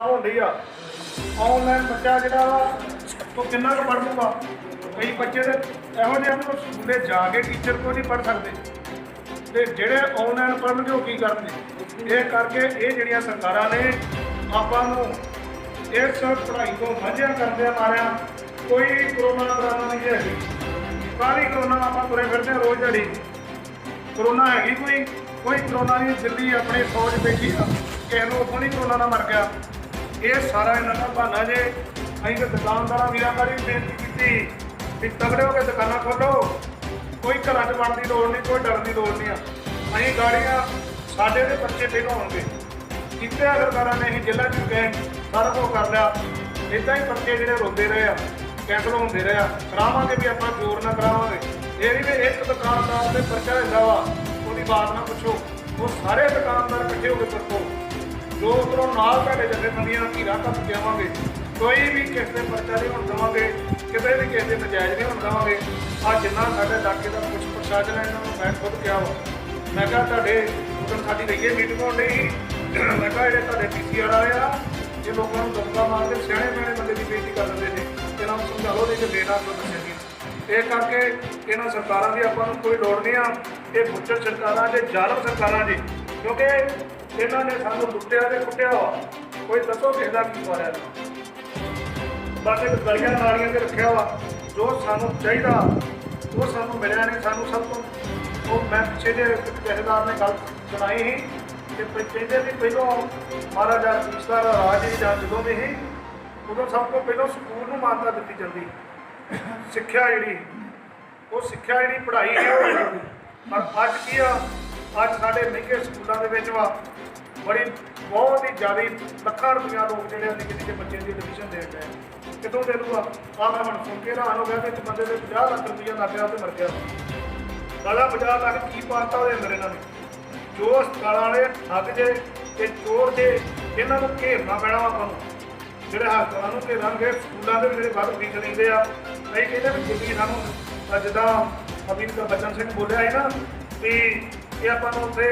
ਹੁੰਦੀ ਆ। ਆਨਲਾਈਨ ਬੱਚਾ ਜਿਹੜਾ ਵਾ, ਉਹ ਕਿੰਨਾ ਕੁ ਪੜ੍ਹ ਲੂਗਾ ਕਈ ਬੱਚੇ ਦੇ ਇਹੋ ਜਿਹੇ ਹਨ ਸਕੂਲੇ ਜਾ ਕੇ ਟੀਚਰ ਕੋਲ ਨਹੀਂ ਪੜ੍ਹ ਸਕਦੇ। ਤੇ ਜਿਹੜੇ ਆਨਲਾਈਨ ਪੜ੍ਹਨਗੇ ਉਹ ਕੀ ਕਰਨਗੇ? ਇਹ ਕਰਕੇ ਇਹ ਜਿਹੜੀਆਂ ਸਰਕਾਰਾਂ ਨੇ, ਆਪਾਂ ਨੂੰ ਇਸ ਪੜ੍ਹਾਈ ਤੋਂ ਵਾਂਝਿਆ ਕਰਦੇ ਮਾਰਿਆ, ਕੋਈ ਕਰੋਨਾ ਕਰਾਣਾ ਨਹੀਂ ਹੈਗੀ ਸਾਰੀ ਕਰੋਨਾ ਆਪਾਂ ਤੁਰੇ ਫਿਰਦੇ ਹਾਂ ਰੋਜ਼ ਦਿਹਾੜੀ। ਕਰੋਨਾ ਹੈਗੀ ਕੋਈ ਕੋਈ ਕਰੋਨਾ ਨਹੀਂ, ਦਿੱਲੀ ਆਪਣੀ ਫੌਜ ਬੈਠੀ ਆ। ਕਿਸੇ ਨੂੰ ਉੱਥੋਂ ਨਹੀਂ ਕਰੋਨਾ ਨਾਲ ਮਰ ਗਿਆ। ਇਹ ਸਾਰਾ ਇਹਨਾਂ ਦਾ ਬਹਾਨਾ ਜੇ ਅਸੀਂ ਤਾਂ ਦੁਕਾਨਦਾਰਾਂ ਵੀਰਾਂ ਦਾ ਵੀ ਬੇਨਤੀ ਕੀਤੀ ਵੀ ਤਗੜੇ ਹੋ ਕੇ ਦੁਕਾਨਾਂ ਖੋਲੋ ਕੋਈ ਘਰਾਂ 'ਚ ਵੜਨ ਦੀ ਲੋੜ ਨਹੀਂ, ਕੋਈ ਡਰਨ ਦੀ ਲੋੜ ਨਹੀਂ ਆ। ਅਸੀਂ ਗਾੜੀਆਂ ਸਾਡੇ ਦੇ ਬੱਚੇ ਪਹਿਲਾਂ ਆਉਣਗੇ ਕਿਤੇ ਅਗਰਦਾਰਾਂ ਨੇ ਅਸੀਂ ਜੇਲ੍ਹਾਂ 'ਚ ਗਏ, ਸਾਰਾ ਕੁਝ ਕਰ ਲਿਆ। ਇਦਾਂ ਹੀ ਬੱਚੇ ਜਿਹੜੇ ਰੋਂਦੇ ਰਹੇ ਆ, ਕੈਂਸਲ ਹੁੰਦੇ ਰਹੇ ਆ। ਕਰਾਵਾਂਗੇ ਵੀ ਆਪਾਂ, ਜ਼ੋਰ ਨਾ ਕਰਾਵਾਂਗੇ। ਇਹ ਨਹੀਂ ਵੀ ਇੱਕ ਦੁਕਾਨਦਾਰ ਦੇ ਪਰਚਾ ਹੁੰਦਾ ਵਾ, ਉਹਦੀ ਬਾਤ ਨਾ ਪੁੱਛੋ। ਉਹ ਸਾਰੇ ਦੁਕਾਨਦਾਰ ਇਕੱਠੇ ਹੋ ਕੇ ਪਰਚੋ ਜੋ ਉਧਰੋਂ ਨਾਲ ਤੁਹਾਡੇ ਜਥੇਬੰਦੀਆਂ ਨਾਲ ਘੀਰਾ ਕੱਪ ਜਾਵਾਂਗੇ ਕੋਈ ਵੀ ਕਿਸੇ ਦੇ ਪਰਚਾ ਨਹੀਂ ਹੋਣ ਦੇਵਾਂਗੇ, ਕਿਤੇ ਵੀ ਕਿਸੇ ਦੇ ਨਜਾਇਜ਼ ਨਹੀਂ ਹੋਣ ਦੇਵਾਂਗੇ। ਆ ਜਿੰਨਾ ਸਾਡੇ ਇਲਾਕੇ ਦਾ ਕੁਝ ਪ੍ਰਸ਼ਾਸਨ ਹੈ, ਇਹਨਾਂ ਨੂੰ ਮੈਂ ਖੁਦ ਕਿਹਾ ਵਾ। ਮੈਂ ਕਿਹਾ ਤੁਹਾਡੇ ਉਦੋਂ ਸਾਡੀ ਰਹੀਏ ਮੀਟਿੰਗ ਹੋਣ ਡਈ ਮੈਂ ਕਿਹਾ ਜਿਹੜੇ ਤੁਹਾਡੇ ਪੀਸੀਆਰ ਵਾਲੇ ਆ, ਇਹ ਲੋਕਾਂ ਨੂੰ ਦਬਕਾ ਮਾਰ ਕੇ ਸਿਆਣੇ ਬਿਆਣੇ ਬੰਦੇ ਦੀ ਬੇਇੱਜ਼ਤੀ ਕਰ ਦਿੰਦੇ ਨੇ। ਇਹਨਾਂ ਨੂੰ ਸਮਝਾਓ ਨਹੀਂ ਕਿ ਬੇਟਾ ਤੋਂ ਦੱਸਿਆ ਜੀ ਇਹ ਕਰਕੇ ਇਹਨਾਂ ਸਰਕਾਰਾਂ ਦੀ ਆਪਾਂ ਨੂੰ ਕੋਈ ਲੋੜ ਨਹੀਂ ਆ। ਇਹ ਬੁੱਚਰ ਸਰਕਾਰਾਂ ਦੇ ਜ਼ਾਲਮ ਸਰਕਾਰਾਂ ਜੀ, ਕਿਉਂਕਿ ਇਹਨਾਂ ਨੇ ਸਾਨੂੰ ਲੁੱਟਿਆ ਤੇ ਕੁੱਟਿਆ ਵਾ, ਕੋਈ ਦੱਸੋ ਕਿਸ ਦਾ ਕੀ ਵਾਰਿਆ ਬਸ ਗਲੀਆਂ ਨਾਲੀਆਂ ਤੇ ਰੱਖਿਆ ਵਾ, ਜੋ ਸਾਨੂੰ ਚਾਹੀਦਾ, ਉਹ ਸਾਨੂੰ ਮਿਲਿਆ ਨਹੀਂ, ਸਾਨੂੰ ਸਭ ਤੋਂ ਉਹ ਮੈਂ ਪਿੱਛੇ ਜੇ ਜਥੇਦਾਰ ਨੇ ਗੱਲ ਸੁਣਾਈ ਸੀ ਕਿ ਕਹਿੰਦੇ ਵੀ ਪਹਿਲਾਂ ਮਹਾਰਾਜਾ ਰਜੀਸ਼ਦਾਰ ਰਾਜ ਦੀ ਜਾਂ ਜਦੋਂ ਵੀ ਸੀ, ਉਦੋਂ ਸਭ ਤੋਂ ਪਹਿਲਾਂ ਸਕੂਲ ਨੂੰ ਮਾਨਤਾ ਦਿੱਤੀ ਜਾਂਦੀ। ਸਿੱਖਿਆ ਜਿਹੜੀ, ਉਹ ਸਿੱਖਿਆ ਜਿਹੜੀ ਪੜ੍ਹਾਈ ਹੈ ਉਹ ਪਰ ਅੱਜ ਕੀ ਆ ਅੱਜ ਸਾਡੇ ਮਹਿੰਗੇ ਸਕੂਲਾਂ ਦੇ ਵਿੱਚ ਵਾ, ਬੜੀ ਬਹੁਤ ਹੀ ਜ਼ਿਆਦਾ ਲੱਖਾਂ ਰੁਪਈਆ ਲੋਕ ਜਿਹੜੇ ਆ ਨਿੱਕੇ ਨਿੱਕੇ ਬੱਚਿਆਂ ਦੀ ਐਡਮਿਸ਼ਨ ਦੇਣ ਡਏ ਕਿਤੋਂ ਦੇ ਲੂਗਾ ਆ? ਮੈਂ ਹੁਣ ਸੁਣ ਕੇ ਹੈਰਾਨ ਹੋ ਗਿਆ ਕਿ ਇੱਕ ਬੰਦੇ ਦੇ 50 ਲੱਖ ਰੁਪਈਆ ਲੱਗ ਗਿਆ ਤੇ ਮਰ ਗਿਆ। ਸਾਲਾ 50 ਲੱਖ ਕੀ ਪਾਤਾ ਉਹਦੇ ਅੰਦਰ ਇਹਨਾਂ ਨੇ? ਜੋ ਹਸਪਤਾਲਾਂ ਵਾਲੇ ਠੱਗ ਜੇ ਤੇ ਚੋਰ ਜੇ, ਇਹਨਾਂ ਨੂੰ ਘੇਰਨਾ ਪੈਣਾ ਵਾ ਆਪਾਂ ਨੂੰ। ਜਿਹੜੇ ਹਸਪਤਾਲਾਂ ਨੂੰ ਘੇਰਾਂਗੇ, ਸਕੂਲਾਂ ਦੇ ਵੀ ਜਿਹੜੇ ਵੱਧ ਫੀਸ ਲੈਂਦੇ ਆ, ਨਹੀਂ ਕਹਿੰਦੇ ਵੀ ਜਿੱਦੀ ਸਾਨੂੰ ਜਿੱਦਾਂ ਅਮੀਰ ਦਾ ਬਚਨ ਸਿੰਘ ਬੋਲਿਆ ਹੈ ਨਾ, ਵੀ ਇਹ ਆਪਾਂ ਨੂੰ ਉੱਥੇ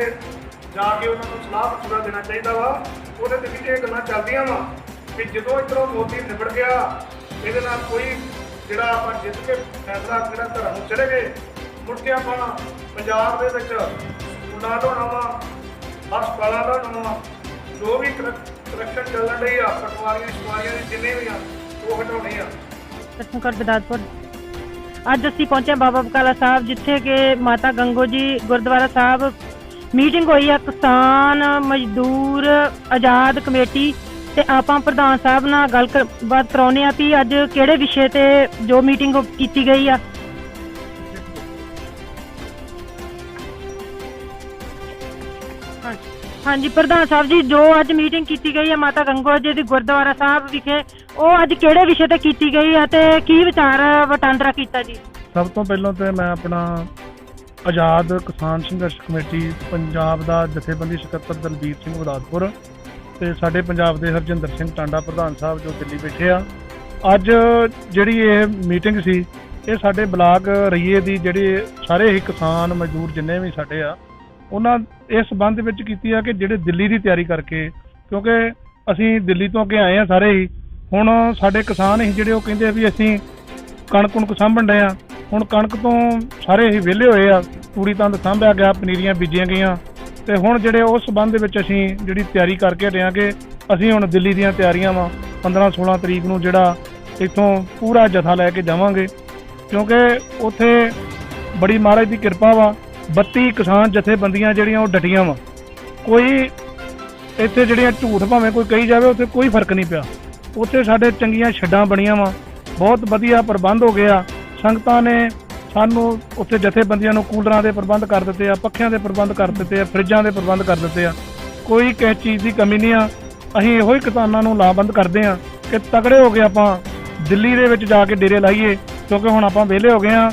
ਜਾ ਕੇ ਉਹਨਾਂ ਨੂੰ ਸਲਾਹ ਮਸ਼ਵਰਾ ਦੇਣਾ ਚਾਹੀਦਾ ਵਾ। ਉਹਦੇ ਤੇ ਵੀ ਇਹ ਗੱਲਾਂ ਚੱਲਦੀਆਂ ਵਾ ਕਿ ਜਦੋਂ ਇੱਧਰੋਂ ਮੋਦੀ ਨਿਬੜ ਗਿਆ, ਇਹਦੇ ਨਾਲ ਕੋਈ ਜਿਹੜਾ ਆਪਾਂ ਜਿੱਤ ਕੇ ਫੈਸਲਾ ਜਿਹੜਾ ਧਰਮ ਨੂੰ ਚਲੇ ਗਏ, ਮੁੜ ਕੇ ਆਪਾਂ ਪੰਜਾਬ ਦੇ ਵਿੱਚ ਸਕੂਲਾਂ ਤੋਂ ਨਵਾਂ ਹਸਪਤਾਲਾਂ ਦਾ ਨਵਾਂ ਜੋ ਵੀ ਕਰੈਕਸ਼ਨ ਚੱਲਣ ਰਹੀ ਆ ਪਟਵਾਰੀਆਂ ਸ਼ਿਵਾਰੀਆਂ ਦੇ ਜਿੰਨੇ ਵੀ ਆ, ਉਹ ਹਟਾਉਣੇ ਆ। ਦਰਸ਼ਨ ਗੁਰਦਾਸਪੁਰ। ਅੱਜ ਅਸੀਂ ਪਹੁੰਚੇ ਬਾਬਾ ਬਕਾਲਾ ਸਾਹਿਬ, ਜਿੱਥੇ ਕਿ ਮਾਤਾ ਗੰਗੋ ਜੀ ਗੁਰਦੁਆਰਾ ਸਾਹਿਬ ਮੀਟਿੰਗ ਹੋਈ ਆ ਕਿਸਾਨ ਮਜ਼ਦੂਰ ਆਜ਼ਾਦ ਕਮੇਟੀ ਤੇ ਆਪਾਂ ਪ੍ਰਧਾਨ ਸਾਹਿਬ ਨਾਲ ਗੱਲ ਬਾਤ ਕਰਾਉਨੇ ਆ ਵੀ ਅੱਜ ਕਿਹੜੇ ਵਿਸ਼ੇ ਤੇ ਜੋ ਮੀਟਿੰਗ ਕੀਤੀ ਗਈ ਆ। ਹਾਂਜੀ, ਪ੍ਰਧਾਨ ਸਾਹਿਬ ਜੀ, ਜੋ ਅੱਜ ਮੀਟਿੰਗ ਕੀਤੀ ਗਈ ਹੈ ਮਾਤਾ ਗੰਗੋ ਜੀ ਦੀ ਗੁਰਦੁਆਰਾ ਸਾਹਿਬ ਵਿਖੇ, ਉਹ ਅੱਜ ਕਿਹੜੇ ਵਿਸ਼ੇ ਤੇ ਕੀਤੀ ਗਈ ਹੈ ਤੇ ਕੀ ਵਿਚਾਰ ਵਟਾਂਦਰਾ ਕੀਤਾ ਜੀ? ਸਭ ਤੋਂ ਪਹਿਲਾਂ ਤੇ ਮੈਂ ਆਪਣਾ ਆਜ਼ਾਦ ਕਿਸਾਨ ਸੰਘਰਸ਼ ਕਮੇਟੀ, ਪੰਜਾਬ ਦਾ ਜਥੇਬੰਦੀ ਸਕੱਤਰ ਦਲਬੀਰ ਸਿੰਘ ਗੁਰਦਾਸਪੁਰ ਤੇ ਸਾਡੇ ਪੰਜਾਬ ਦੇ ਹਰਜਿੰਦਰ ਸਿੰਘ ਟਾਂਡਾ ਪ੍ਰਧਾਨ ਸਾਹਿਬ ਜੋ ਦਿੱਲੀ ਬੈਠੇ ਆ। ਅੱਜ ਜਿਹੜੀ ਇਹ ਮੀਟਿੰਗ ਸੀ, ਇਹ ਸਾਡੇ ਬਲਾਕ ਰਈਏ ਦੀ ਜਿਹੜੇ ਸਾਰੇ ਹੀ ਕਿਸਾਨ ਮਜ਼ਦੂਰ ਜਿੰਨੇ ਵੀ ਸਾਡੇ ਆ ਉਹਨਾਂ ਇਸ ਸੰਬੰਧ ਵਿੱਚ ਕੀਤੀ ਆ ਕਿ ਜਿਹੜੇ ਦਿੱਲੀ ਦੀ ਤਿਆਰੀ ਕਰਕੇ, ਕਿਉਂਕਿ ਅਸੀਂ ਦਿੱਲੀ ਤੋਂ ਅੱਗੇ ਆਏ ਆ ਸਾਰੇ ਹੀ, ਹੁਣ ਸਾਡੇ ਕਿਸਾਨ ਹੀ ਜਿਹੜੇ ਉਹ ਕਹਿੰਦੇ ਆ ਵੀ ਅਸੀਂ ਕਣਕ ਕੁਣਕ ਸਾਂਭਣ ਰਹੇ ਆ। ਹੁਣ ਕਣਕ ਤੋਂ ਸਾਰੇ ਹੀ ਵਿਹਲੇ ਹੋਏ ਆ ਪੂਰੀ ਤੰਦ ਸਾਂਭਿਆ ਗਿਆ, ਪਨੀਰੀਆਂ ਬੀਜੀਆਂ ਗਈਆਂ। ਤੇ ਹੁਣ ਜਿਹੜੇ ਉਸ ਸੰਬੰਧ ਦੇ ਵਿੱਚ ਅਸੀਂ ਜਿਹੜੀ ਤਿਆਰੀ ਕਰਕੇ ਹਟੇ ਆ ਕਿ ਅਸੀਂ ਹੁਣ ਦਿੱਲੀ ਦੀਆਂ ਤਿਆਰੀਆਂ ਵਾ 15 16 ਤਰੀਕ ਨੂੰ ਜਿਹੜਾ ਇੱਥੋਂ ਪੂਰਾ ਜਥਾ ਲੈ ਕੇ ਜਾਵਾਂਗੇ। ਕਿਉਂਕਿ ਉੱਥੇ ਬੜੀ ਮਹਾਰਾਜ ਦੀ ਕਿਰਪਾ ਵਾ 32 ਕਿਸਾਨ ਜਥੇਬੰਦੀਆਂ ਜਿਹੜੀਆਂ ਉਹ ਡਟੀਆਂ ਵਾ। ਕੋਈ ਇੱਥੇ ਜਿਹੜੀਆਂ ਝੂਠ ਭਾਵੇਂ ਕੋਈ ਕਹੀ ਜਾਵੇ, ਉੱਥੇ ਕੋਈ ਫ਼ਰਕ ਨਹੀਂ ਪਿਆ। ਉੱਥੇ ਸਾਡੇ ਚੰਗੀਆਂ ਛੱਡਾਂ ਬਣੀਆਂ ਵਾ। ਬਹੁਤ ਵਧੀਆ ਪ੍ਰਬੰਧ ਹੋ ਗਿਆ। ਸੰਗਤਾਂ ਨੇ ਸਾਨੂੰ ਉੱਥੇ ਜਥੇਬੰਦੀਆਂ ਨੂੰ ਕੂਲਰਾਂ ਦੇ ਪ੍ਰਬੰਧ ਕਰ ਦਿੱਤੇ ਆ, ਪੱਖਿਆਂ ਦੇ ਪ੍ਰਬੰਧ ਕਰ ਦਿੱਤੇ ਆ, ਫਰਿੱਜਾਂ ਦੇ ਪ੍ਰਬੰਧ ਕਰ ਦਿੱਤੇ ਆ। ਕੋਈ ਕਿਸੇ ਚੀਜ਼ ਦੀ ਕਮੀ ਨਹੀਂ ਆ। ਅਸੀਂ ਇਹੋ ਹੀ ਕਿਸਾਨਾਂ ਨੂੰ ਲਾਭਬੰਦ ਕਰਦੇ ਆ ਕਿ ਤਗੜੇ ਹੋ ਕੇ ਆਪਾਂ ਦਿੱਲੀ ਦੇ ਵਿੱਚ ਜਾ ਕੇ ਡੇਰੇ ਲਾਈਏ, ਕਿਉਂਕਿ ਹੁਣ ਆਪਾਂ ਵਿਹਲੇ ਹੋ ਗਏ ਆ।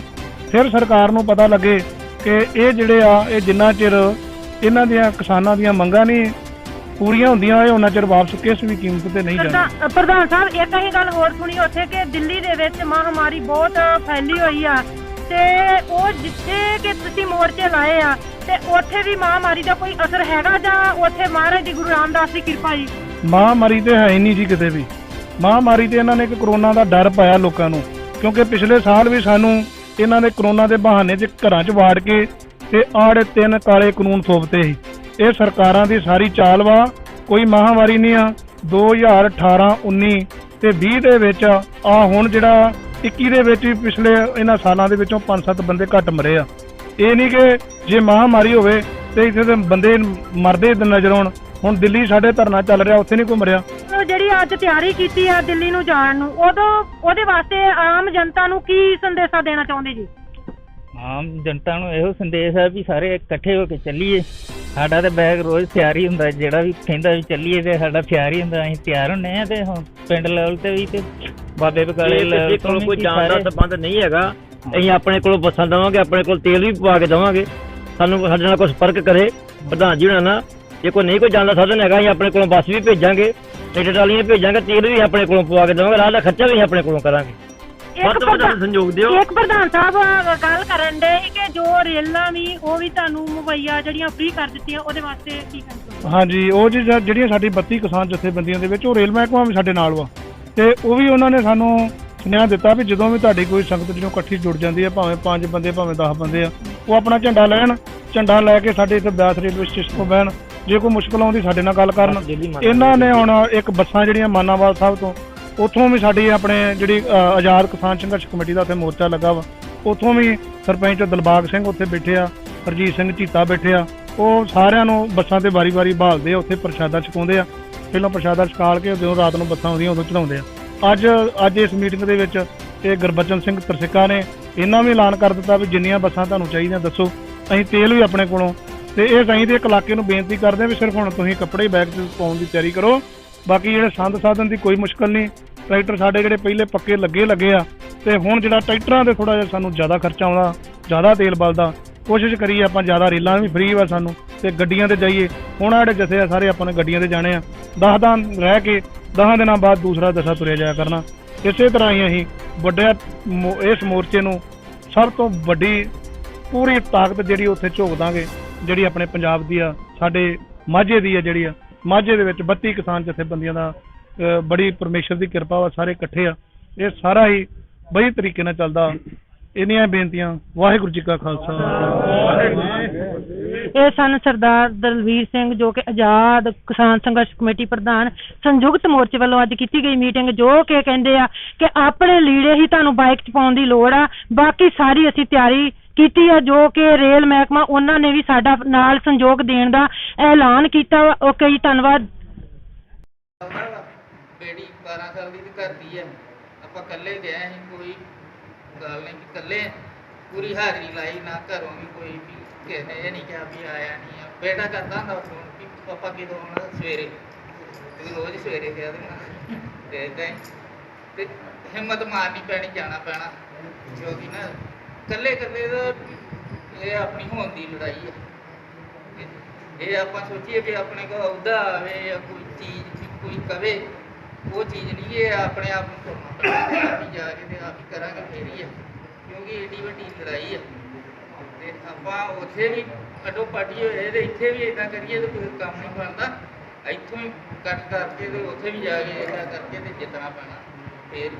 ਫਿਰ ਸਰਕਾਰ ਨੂੰ ਪਤਾ ਲੱਗੇ ਕਿ ਇਹ ਜਿਹੜੇ ਆ ਇਹ ਜਿੰਨਾ ਚਿਰ ਇਹਨਾਂ ਦੀਆਂ ਕਿਸਾਨਾਂ ਦੀਆਂ ਮੰਗਾਂ ਨਹੀਂ ਪੂਰੀਆਂ ਹੁੰਦੀਆਂ ਇਹ ਉਹਨਾਂ ਚਿਰ ਵਾਪਸ ਕਿਸ ਵੀ ਕੀਮਤ ਤੇ ਨਹੀਂ ਜਾਂਦੇ ਪ੍ਰਧਾਨ ਪ੍ਰਧਾਨ ਸਾਹਿਬ ਇੱਕ ਅਸੀਂ ਗੱਲ ਹੋਰ ਸੁਣੀ ਉੱਥੇ ਕਿ ਦਿੱਲੀ ਦੇ ਵਿੱਚ ਮਹਾਮਾਰੀ ਬਹੁਤ ਫੈਲੀ ਹੋਈ ਆ ਤੇ ਉਹ ਜਿੱਥੇ ਕਿ ਤੁਸੀਂ ਮੋਰਚੇ ਲਾਏ ਆ ਤੇ ਉੱਥੇ ਵੀ ਮਹਾਮਾਰੀ ਦਾ ਕੋਈ ਅਸਰ ਹੈਗਾ ਜਾਂ ਉੱਥੇ ਮਹਾਰਾਜ ਦੀ ਗੁਰੂ ਰਾਮਦਾਸ ਦੀ ਕਿਰਪਾ ਜੀ? ਮਹਾਮਾਰੀ ਤੇ ਹੈ ਹੀ ਨਹੀਂ ਜੀ ਕਿਤੇ ਵੀ। ਮਹਾਮਾਰੀ ਤੇ ਇਹਨਾਂ ਨੇ ਇੱਕ ਕਰੋਨਾ ਦਾ ਡਰ ਪਾਇਆ ਲੋਕਾਂ ਨੂੰ ਕਿਉਂਕਿ ਪਿਛਲੇ ਸਾਲ ਵੀ ਸਾਨੂੰ ਇਹਨਾਂ ਨੇ ਕਰੋਨਾ ਦੇ ਬਹਾਨੇ 'ਚ ਘਰਾਂ 'ਚ ਵਾੜ ਕੇ ਤੇ ਆੜੇ ਤਿੰਨ ਕਾਲੇ ਕਾਨੂੰਨ ਥੋਪਤੇ ਸੀ। ਇਹ ਸਰਕਾਰਾਂ ਦੀ ਸਾਰੀ ਚਾਲ ਵਾ। ਕੋਈ ਮਹਾਮਾਰੀ ਨਹੀਂ ਆ। 2018 19 ਤੇ 20 ਦੇ ਵਿੱਚ ਆ ਹੁਣ ਜਿਹੜਾ 21 ਦੇ ਵਿੱਚ ਵੀ ਪਿਛਲੇ ਇਹਨਾਂ ਸਾਲਾਂ ਦੇ ਵਿੱਚੋਂ 5-7 ਬੰਦੇ ਘੱਟ ਮਰੇ ਆ। ਇਹ ਨਹੀਂ ਕਿ ਜੇ ਮਹਾਮਾਰੀ ਹੋਵੇ ਤੇ ਇੱਥੇ ਦੇ ਬੰਦੇ ਮਰਦੇ ਨਜ਼ਰ ਆਉਣ। ਹੁਣ ਦਿੱਲੀ ਸਾਡੇ ਧਰਨਾ ਚੱਲ ਰਿਹਾ ਉੱਥੇ ਨਹੀਂ ਕੋਈ ਮਰਿਆ ਉਹ ਜਿਹੜੀ ਅੱਜ ਤਿਆਰੀ ਕੀਤੀ ਆ ਦਿੱਲੀ ਨੂੰ ਜਾਣ ਨੂੰ ਉਦੋਂ ਉਹਦੇ ਵਾਸਤੇ ਆਮ ਜਨਤਾ ਨੂੰ ਕੀ ਸੰਦੇਸ਼ਾ ਦੇਣਾ ਚਾਹੁੰਦੇ ਜੀ? ਆਮ ਜਨਤਾ ਨੂੰ ਇਹੋ ਸੰਦੇਸ਼ ਹੈ ਵੀ ਸਾਰੇ ਇਕੱਠੇ ਹੋ ਕੇ ਚੱਲੀਏ। ਸਾਡਾ ਤੇ ਬੈਗ ਰੋਜ਼ ਤਿਆਰ ਹੁੰਦਾ ਜਿਹੜਾ ਵੀ ਕਹਿੰਦਾ ਵੀ ਚੱਲੀਏ ਤੇ ਸਾਡਾ ਤਿਆਰ ਹੀ ਹੁੰਦਾ ਅਸੀਂ ਤਿਆਰ ਹੁੰਨੇ ਆ ਤੇ ਹੁਣ ਪਿੰਡ ਲੈਵਲ ਤੇ ਵੀ ਤੇ ਬਾਬੇ ਬਕਾਲੇ ਲੈਵਲ ਤੋਂ ਕੋਈ ਜਾਣ ਦਾ ਸੰਬੰਧ ਨਹੀਂ ਹੈਗਾ ਅਸੀਂ ਆਪਣੇ ਕੋਲੋਂ ਬੱਸਾਂ ਦੇਵਾਂਗੇ ਆਪਣੇ ਕੋਲ ਤੇਲ ਵੀ ਪਵਾ ਕੇ ਦੇਵਾਂਗੇ। ਸਾਨੂੰ ਸਾਡੇ ਨਾਲ ਕੋਈ ਸੰਪਰਕ ਕਰੇ ਪ੍ਰਧਾਨ ਜੀ ਹੁਣਾਂ ਨਾਲ। ਜੇ ਕੋਈ ਨਹੀਂ ਕੋਈ ਜਾਣ ਦਾ ਸਾਧਨ ਹੈਗਾ ਅਸੀਂ ਆਪਣੇ ਕੋਲੋਂ ਬੱਸ ਵੀ ਭੇਜਾਂਗੇ ਟਿਕਟ ਵਾਲੀਆਂ ਭੇਜਾਂਗੇ ਤੇਲ ਵੀ ਆਪਣੇ ਕੋਲੋਂ ਪਵਾ ਕੇ ਦੇਵਾਂਗੇ ਰਾਹ ਦਾ ਖਰਚਾ ਵੀ ਆਪਣੇ ਕੋਲੋਂ ਕਰਾਂਗੇ। ਵੱਧ ਤੋਂ ਵੱਧ ਪ੍ਰਧਾਨ- ਸੰਯੋਗ ਦਿਓ। ਇੱਕ ਪ੍ਰਧਾਨ ਸਾਹਿਬ ਗੱਲ ਕਰਨ ਦੇ ਕਿ ਜੋ ਰੇਲਾਂ ਵੀ ਉਹ ਵੀ ਤੁਹਾਨੂੰ ਮੁਹੱਈਆ ਜਿਹੜੀਆਂ ਫ੍ਰੀ ਕਰ ਦਿੱਤੀਆਂ ਉਹਦੇ ਵਾਸਤੇ ਕੀ ਕਹਿਣਾ ਹਾਂਜੀ ਉਹ ਜਿਹੜੀਆਂ ਸਾਡੀ 32 ਕਿਸਾਨ ਜਥੇਬੰਦੀਆਂ ਦੇ ਵਿੱਚ ਉਹ ਰੇਲ ਮਹਿਕਮਾ ਵੀ ਸਾਡੇ ਨਾਲ ਵਾ। ਤੇ ਉਹ ਵੀ ਉਹਨਾਂ ਨੇ ਸਾਨੂੰ ਸੁਨੇਹਾ ਦਿੱਤਾ ਵੀ ਜਦੋਂ ਵੀ ਤੁਹਾਡੀ ਕੋਈ ਸੰਗਤ ਜਦੋਂ ਇਕੱਠੀ ਜੁੜ ਜਾਂਦੀ ਹੈ ਭਾਵੇਂ 5 ਬੰਦੇ ਭਾਵੇਂ 10 ਬੰਦੇ ਆ ਉਹ ਆਪਣਾ ਝੰਡਾ ਲੈਣ। ਝੰਡਾ ਲੈ ਕੇ ਸਾਡੇ ਇੱਥੇ ਬਿਆਸ ਰੇਲਵੇ ਸਟੇਸ਼ਨ ਤੋਂ ਬਹਿਣ। ਜੇ ਕੋਈ ਮੁਸ਼ਕਲ ਆਉਂਦੀ ਸਾਡੇ ਨਾਲ ਗੱਲ ਕਰਨ। ਇਹਨਾਂ ਨੇ ਹੁਣ ਇੱਕ ਬੱਸਾਂ ਜਿਹੜੀਆਂ ਮਾਨਾਵਾਲ ਸਾਹਿਬ ਤੋਂ ਉੱਥੋਂ ਵੀ ਸਾਡੀ ਆਪਣੇ ਜਿਹੜੀ ਆਜ਼ਾਦ ਕਿਸਾਨ ਸੰਘਰਸ਼ ਕਮੇਟੀ ਦਾ ਉੱਥੇ ਮੋਰਚਾ ਲੱਗਾ ਵਾ। ਉੱਥੋਂ ਵੀ ਸਰਪੰਚ ਦਿਲਬਾਗ ਸਿੰਘ ਉੱਥੇ ਬੈਠੇ ਆ ਹਰਜੀਤ ਸਿੰਘ ਚੀਤਾ ਬੈਠੇ ਆ। ਉਹ ਸਾਰਿਆਂ ਨੂੰ ਬੱਸਾਂ ਤੇ ਵਾਰੀ-ਵਾਰੀ ਬਹਾਲਦੇ ਆ ਉੱਥੇ ਪ੍ਰਸ਼ਾਦਾ ਛਕਾਉਂਦੇ ਆ। ਪਹਿਲਾਂ ਪ੍ਰਸ਼ਾਦਾ ਛਕਾਲ ਕੇ ਜਦੋਂ ਰਾਤ ਨੂੰ ਬੱਸਾਂ ਆਉਂਦੀਆਂ ਉਦੋਂ ਚੜਾਉਂਦੇ ਆ। ਅੱਜ ਅੱਜ ਇਸ ਮੀਟਿੰਗ ਦੇ ਵਿੱਚ ਇਹ ਗੁਰਬਚਨ ਸਿੰਘ ਤਰਸਿੱਕਾ ਨੇ ਇਹਨਾਂ ਵੀ ਐਲਾਨ ਕਰ ਦਿੱਤਾ ਵੀ ਜਿੰਨੀਆਂ ਬੱਸਾਂ ਤੁਹਾਨੂੰ ਚਾਹੀਦੀਆਂ ਦੱਸੋ। ਅਸੀਂ ਤੇਲ ਵੀ ਆਪਣੇ ਕੋਲੋਂ ਤੇ ਇਹ ਅਸੀਂ ਦੇ ਇੱਕ ਇਲਾਕੇ ਨੂੰ ਬੇਨਤੀ ਕਰਦੇ ਆ ਵੀ ਸਿਰਫ ਹੁਣ ਤੁਸੀਂ ਕੱਪੜੇ ਬੈਗ 'ਚ ਪਾਉਣ ਦੀ ਤਿਆਰੀ ਕਰੋ। ਬਾਕੀ ਜਿਹੜੇ ਸੰਦ ਸਾਧਨ ਦੀ ਕੋਈ ਮੁਸ਼ਕਲ ਨਹੀਂ, ਟਰੈਕਟਰ ਸਾਡੇ ਜਿਹੜੇ ਪਹਿਲੇ ਪੱਕੇ ਲੱਗੇ ਲੱਗੇ ਆ, ਤੇ ਹੁਣ ਜਿਹੜਾ ਟਰੈਕਟਰਾਂ ਤੇ ਥੋੜਾ ਜਿਹਾ ਸਾਨੂੰ ਜ਼ਿਆਦਾ ਖਰਚਾ ਆਉਂਦਾ, ਜ਼ਿਆਦਾ ਤੇਲ ਬਲਦਾ, ਕੋਸ਼ਿਸ਼ ਕਰੀਏ ਆਪਾਂ ਜ਼ਿਆਦਾ ਰੇਲਾਂ ਵੀ ਫ੍ਰੀ ਵਾ ਸਾਨੂੰ, ਤੇ ਗੱਡੀਆਂ ਤੇ ਜਾਈਏ। ਹੁਣ ਆੜੇ ਜਥੇ ਆ ਸਾਰੇ ਆਪਾਂ ਨੇ ਗੱਡੀਆਂ ਤੇ ਜਾਣੇ ਆ। 10 ਦਿਨ ਰਹਿ ਕੇ 10 ਦਿਨਾਂ ਬਾਅਦ ਦੂਸਰਾ ਦਸ਼ਾ ਤੁਰਿਆ ਜਾਇਆ ਕਰਨਾ। ਇਸੇ ਤਰ੍ਹਾਂ ਹੀ ਅਸੀਂ ਵੱਡੇ ਮੋ- ਇਸ ਮੋਰਚੇ ਨੂੰ ਸਭ ਤੋਂ ਵੱਡੀ ਪੂਰੀ ਤਾਕਤ ਜਿਹੜੀ ਉੱਥੇ ਝੋਕ ਦਾਂਗੇ। ਜਿਹੜੀ ਆਪਣੇ ਪੰਜਾਬ ਦੀ ਆ, ਸਾਡੇ ਮਾਝੇ ਦੀ ਆ ਜਿਹੜੀ ਆ, ਮਾਝੇ ਦੇ ਵਿੱਚ 32 ਕਿਸਾਨ ਜਥੇਬੰਦੀਆਂ ਦਾ ਬੜੀ ਪਰਮੇਸ਼ਰ ਦੀ ਕਿਰਪਾ ਵਾ, ਸਾਰੇ ਇਕੱਠੇ ਆ। ਇਹ ਸਾਰਾ ਹੀ ਬੜੀ ਤਰੀਕੇ ਨਾਲ ਚੱਲਦਾ। ਇਹਨੀਆਂ ਬੇਨਤੀਆਂ, ਵਾਹਿਗੁਰੂ ਜੀ ਕਾ ਖਾਲਸਾ। ਇਹ ਸਨ ਸਰਦਾਰ ਦਲਵੀਰ ਸਿੰਘ, ਜੋ ਕਿ ਆਜ਼ਾਦ ਕਿਸਾਨ ਸੰਘਰਸ਼ ਕਮੇਟੀ ਪ੍ਰਧਾਨ ਸੰਯੁਕਤ ਮੋਰਚੇ ਵੱਲੋਂ ਅੱਜ ਕੀਤੀ ਗਈ ਮੀਟਿੰਗ, ਜੋ ਕਿ ਕਹਿੰਦੇ ਆ ਕਿ ਆਪਣੇ ਲੀੜੇ ਹੀ ਤੁਹਾਨੂੰ ਬਾਈਕ 'ਚ ਪਾਉਣ ਦੀ ਲੋੜ ਆ। ਬਾਕੀ ਸਾਰੀ ਅਸੀਂ ਤਿਆਰੀ ਕੀਤੀ ਆ ਜੋ ਕਿ ਰੇਲ ਮਹਿਕਮਾ ਉਹਨਾਂ ਨੇ ਵੀ ਸਾਡਾ ਨਾਲ ਸੰਯੋਗ ਦੇਣ ਦਾ ਐਲਾਨ ਕੀਤਾ। ਓਕੇ ਜੀ, ਧੰਨਵਾਦ। ਬੇੜੀ 12 ਸਾਲ ਦੀ ਤੇ ਘਰ ਹੈ ਆਪਾਂ ਇਕੱਲੇ ਗਏ ਅਸੀਂ ਕੋਈ ਗੱਲ ਨਹੀਂ ਕਿ ਇਕੱਲੇ। ਪੂਰੀ ਹਾਜ਼ਰੀ ਲਾਈ, ਨਾ ਘਰੋਂ ਵੀ ਕੋਈ ਵੀ ਕਿਸੇ ਇਹ ਨਹੀਂ ਕਿਹਾ ਵੀ ਆਇਆ ਨਹੀਂ ਆ। ਬੇਟਾ ਕਰਦਾ ਹੁੰਦਾ ਫੋਨ ਵੀ ਪਾਪਾ ਕਿਦੋਂ ਆਉਣਾ? ਸਵੇਰੇ। ਤੇ ਰੋਜ਼ ਸਵੇਰੇ ਕਹਿ ਦੇਣਾ ਤੇ ਏਦਾਂ ਹੀ ਤੇ ਹਿੰਮਤ ਮਾਰਨੀ ਪੈਣੀ, ਜਾਣਾ ਪੈਣਾ। ਕਿਉਂਕਿ ਨਾ ਇਕੱਲੇ ਇਕੱਲੇ ਦਾ ਇਹ ਆਪਣੀ ਹੋਣ ਦੀ ਲੜਾਈ ਹੈ। ਇਹ- ਆਪਾਂ ਸੋਚੀਏ ਕਿ ਆਪਣੇ ਕੋਲ ਅਹੁਦਾ ਆਵੇ ਜਾਂ ਕੋਈ ਚੀਜ਼ ਕੋਈ ਕਵੇ, ਉਹ ਚੀਜ਼ ਨਹੀਂ, ਇਹ ਆਪਣੇ ਆਪ ਨੂੰ ਕਰਨਾ ਪੈਣਾ। ਜਾ ਕੇ ਤੇ ਆਪ ਹੀ ਕਰਾਂਗੇ, ਫੇਰ ਹੀ ਹੈ। ਕਿਉਂਕਿ ਏਡੀ ਵੱਡੀ ਲੜਾਈ ਆ ਤੇ ਆਪਾਂ ਉੱਥੇ ਵੀ ਅੱਡੋ ਪਾਟੀ ਹੋਏ ਤੇ ਇੱਥੇ ਵੀ ਇਦਾਂ ਕਰੀਏ ਤਾਂ ਕੋਈ ਕੰਮ ਨਹੀਂ ਬਣਦਾ। ਇੱਥੋਂ ਹੀ ਕੱਟ ਕਰਕੇ ਤੇ ਉੱਥੇ ਵੀ ਜਾ ਕੇ ਇਦਾਂ ਕਰਕੇ ਤੇ ਜਿੱਤਣਾ ਪੈਣਾ। ਫੇਰ